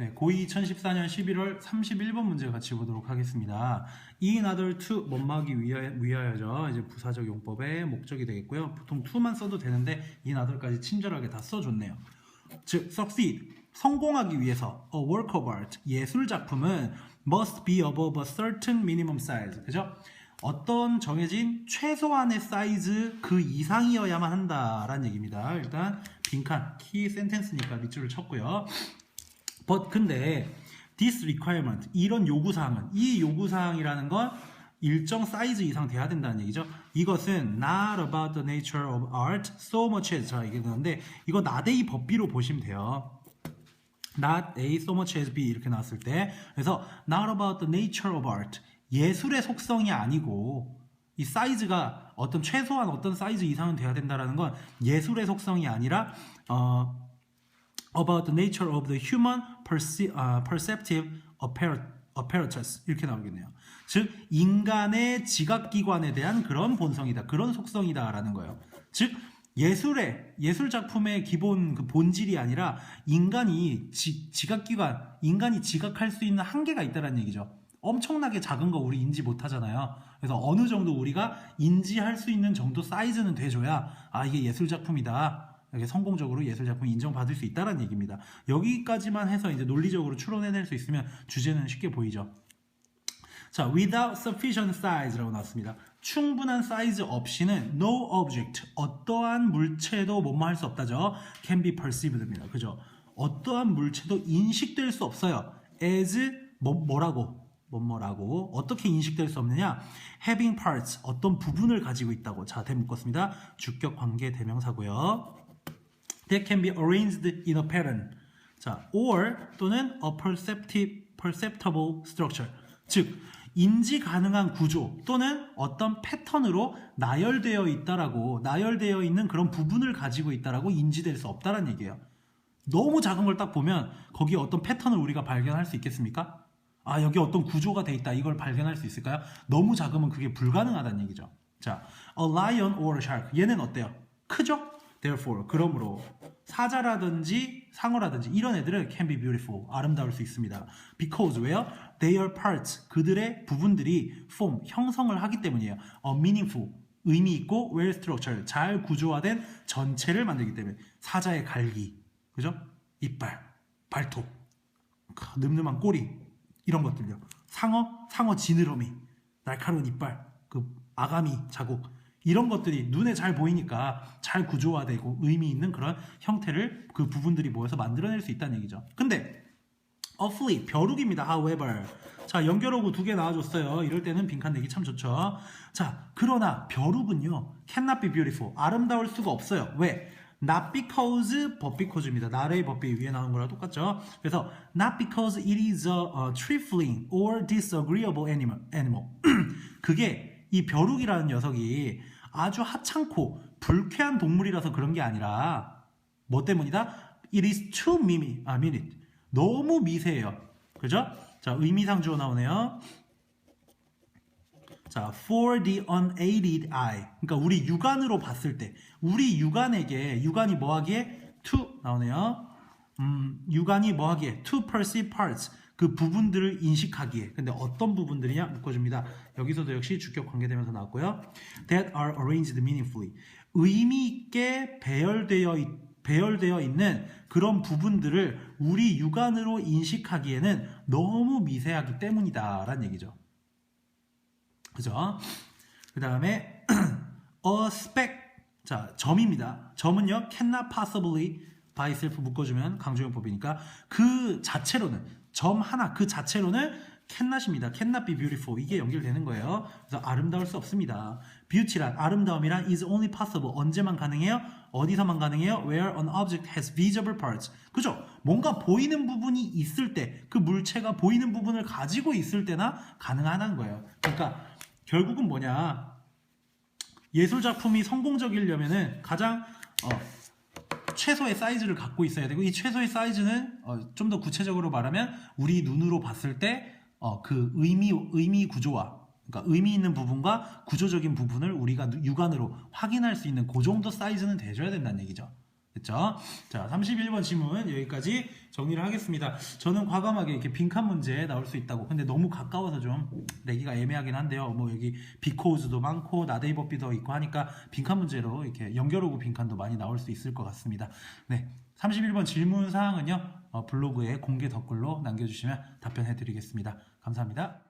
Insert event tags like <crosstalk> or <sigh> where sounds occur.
네, 고2 2014년 11월 31번 문제 같이 보도록 하겠습니다. in order to 뭐뭐하기 위하여, 위하여 죠. 이제 부사적 용법의 목적이 되겠고요. 보통 to만 써도 되는데 in order까지 친절하게 다 써줬네요. 즉, succeed, 성공하기 위해서 a work of art, 예술 작품은 must be above a certain minimum size. 그죠? 어떤 정해진 최소한의 사이즈 그 이상이어야만 한다라는 얘기입니다. 일단 빈칸 키 센텐스니까 밑줄을 쳤고요. But 근데 this requirement 이런 요구 사항은 이 요구 사항이라는 건 일정 사이즈 이상 돼야 된다는 얘기죠. 이것은 not about the nature of art so much as 자 이게 되는데 이거 a 법비로 보시면 돼요. not a so much as b 이렇게 나왔을 때 그래서 not about the nature of art 예술의 속성이 아니고 이 사이즈가 어떤 최소한 어떤 사이즈 이상은 돼야 된다라는 건 예술의 속성이 아니라 어 about the nature of the human perce- 아, perceptive appar- apparatus 이렇게 나오겠네요. 즉 인간의 지각기관에 대한 그런 본성이다, 그런 속성이다 라는 거예요. 즉 예술의 예술 작품의 기본 그 본질이 아니라 인간이 지, 지각기관, 인간이 지각할 수 있는 한계가 있다는 얘기죠. 엄청나게 작은 거 우리 인지 못하잖아요. 그래서 어느 정도 우리가 인지할 수 있는 정도 사이즈는 돼줘야 아 이게 예술 작품이다. 이렇게 성공적으로 예술 작품이 인정받을 수 있다는 얘기입니다. 여기까지만 해서 이제 논리적으로 추론해낼 수 있으면 주제는 쉽게 보이죠. 자, without sufficient size라고 나왔습니다. 충분한 사이즈 없이는 no object, 어떠한 물체도 뭐뭐 할 수 없다죠. can be perceived입니다. 그죠? 어떠한 물체도 인식될 수 없어요. as 뭐, 뭐라고? 뭐뭐라고 어떻게 인식될 수 없느냐? having parts 어떤 부분을 가지고 있다고 자 대 묶었습니다. 주격 관계 대명사고요. That can be arranged in a pattern. 자, or 또는 a perceptive, perceptible structure. 즉, 인지 가능한 구조 또는 어떤 패턴으로 나열되어 있다라고, 나열되어 있는 그런 부분을 가지고 있다라고 인지될 수 없다라는 얘기예요. 너무 작은 걸 딱 보면 거기에 어떤 패턴을 우리가 발견할 수 있겠습니까? 아, 여기 어떤 구조가 돼 있다. 이걸 발견할 수 있을까요? 너무 작으면 그게 불가능하다는 얘기죠. 자, a lion or a shark. 얘는 어때요? 크죠? Therefore, 그러므로 사자라든지 상어라든지 이런 애들은 can be beautiful, 아름다울 수 있습니다. Because 왜요? Their parts, 그들의 부분들이 form, 형성을 하기 때문이에요. A meaningful, 의미 있고 well structured, 잘 구조화된 전체를 만들기 때문에 사자의 갈기, 그죠? 이빨, 발톱, 크, 늠름한 꼬리 이런 것들요. 상어, 상어 지느러미, 날카로운 이빨, 그 아가미 자국 이런 것들이 눈에 잘 보이니까 잘 구조화되고 의미 있는 그런 형태를 그 부분들이 모여서 만들어낼 수 있다는 얘기죠. 근데 a flea 벼룩입니다. However 자 연결어구 두 개 나와줬어요. 이럴 때는 빈칸 내기 참 좋죠. 자 그러나 벼룩은요 cannot be beautiful 아름다울 수가 없어요. 왜? Not because, but because입니다. 나의 법비 위에 나온 거랑 똑같죠. 그래서 not because it is a, a trifling or disagreeable animal. animal. <clears throat> 그게 이 벼룩이라는 녀석이 아주 하찮고 불쾌한 동물이라서 그런 게 아니라 뭐 때문이다? It is too mimi, 아, minute. 너무 미세해요. 그죠? 자, 의미상 주어 나오네요. 자, for the unaided eye. 그러니까 우리 육안으로 봤을 때, 우리 육안에게 육안이 뭐하기에 to 나오네요. 음, 육안이 뭐하기에 to perceive parts. 그 부분들을 인식하기에. 근데 어떤 부분들이냐 묶어줍니다. 여기서도 역시 주격 관계되면서 나왔고요. That are arranged meaningfully. 의미 있게 배열되어 있, 배열되어 있는 그런 부분들을 우리 육안으로 인식하기에는 너무 미세하기 때문이다 라는 얘기죠. 그죠? 그 다음에 <clears throat> a speck 자 점입니다. 점은요 cannot possibly by itself 묶어주면 강조용법이니까 그 자체로는 점 하나 그 자체로는 cannot입니다. cannot 이게 연결되는 거예요. 그래서 아름다울 수 없습니다. beauty란 아름다움이란 is only possible 언제만 가능해요? 어디서만 가능해요? Where an object has visible parts. 그죠? 뭔가 보이는 부분이 있을 때, 그 물체가 보이는 부분을 가지고 있을 때나 가능하다는 거예요. 그러니까 결국은 뭐냐? 예술 작품이 성공적이려면은 가장 어, 최소의 사이즈를 갖고 있어야 되고 이 최소의 사이즈는 어, 좀 더 구체적으로 말하면 우리 눈으로 봤을 때 어, 그 의미 의미 구조와 그러니까 의미 있는 부분과 구조적인 부분을 우리가 육안으로 확인할 수 있는 그 정도 사이즈는 돼줘야 된다는 얘기죠. 됐죠? 자, 31번 질문 여기까지 정리를 하겠습니다. 저는 과감하게 이렇게 빈칸 문제 나올 수 있다고. 근데 너무 가까워서 좀 내기가 애매하긴 한데요. 뭐 여기 비코즈도 많고 나데이버비도 있고 하니까 빈칸 문제로 이렇게 연결 오고 빈칸도 많이 나올 수 있을 것 같습니다. 네. 31번 질문 사항은요. 어, 블로그에 공개 댓글로 남겨주시면 답변해 드리겠습니다. 감사합니다.